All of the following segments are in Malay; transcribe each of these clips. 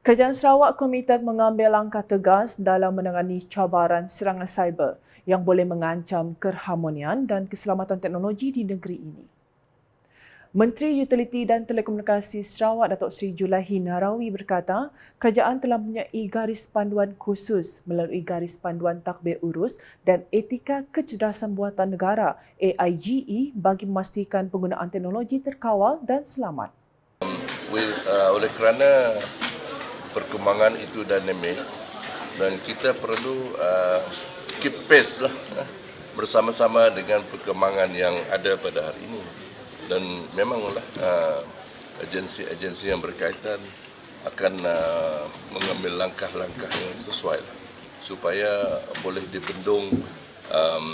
Kerajaan Sarawak komited mengambil langkah tegas dalam menangani cabaran serangan cyber yang boleh mengancam keharmonian dan keselamatan teknologi di negeri ini. Menteri Utiliti dan Telekomunikasi Sarawak Datuk Seri Julahi Narawi berkata, kerajaan telah mempunyai garis panduan khusus melalui garis panduan takbir urus dan etika kecerdasan buatan negara AIGE bagi memastikan penggunaan teknologi terkawal dan selamat. Uh, oleh kerana perkembangan itu dinamik dan kita perlu uh, keep pace lah uh, bersama-sama dengan perkembangan yang ada pada hari ini. Dan memanglah uh, agensi-agensi yang berkaitan akan uh, mengambil langkah-langkah yang sesuai lah, supaya boleh dibendung um,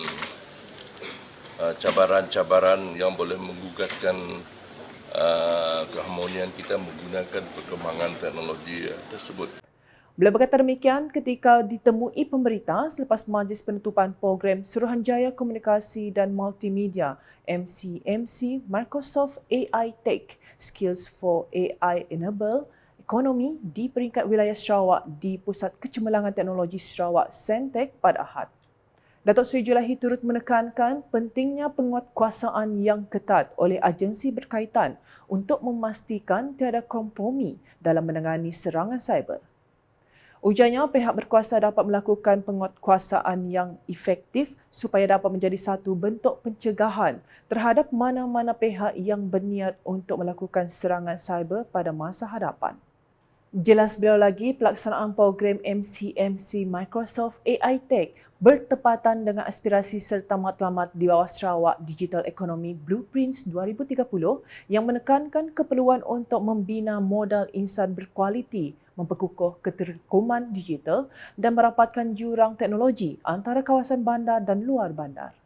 uh, cabaran-cabaran yang boleh menggugatkan uh, keharmonian kita menggunakan perkembangan teknologi uh, tersebut. Beliau berkata demikian ketika ditemui pemberita selepas majlis penutupan program Suruhanjaya Komunikasi dan Multimedia MCMC Microsoft AI Tech Skills for AI Enable Ekonomi di peringkat wilayah Sarawak di Pusat Kecemerlangan Teknologi Sarawak Sentech pada Ahad. Datuk Seri Julahi turut menekankan pentingnya penguatkuasaan yang ketat oleh agensi berkaitan untuk memastikan tiada kompromi dalam menangani serangan cyber. Ujarnya pihak berkuasa dapat melakukan penguatkuasaan yang efektif supaya dapat menjadi satu bentuk pencegahan terhadap mana-mana pihak yang berniat untuk melakukan serangan cyber pada masa hadapan. Jelas beliau lagi, pelaksanaan program MCMC Microsoft AI Tech bertepatan dengan aspirasi serta matlamat di bawah Sarawak Digital Economy Blueprints 2030 yang menekankan keperluan untuk membina modal insan berkualiti memperkukuh keterkuman digital dan merapatkan jurang teknologi antara kawasan bandar dan luar bandar.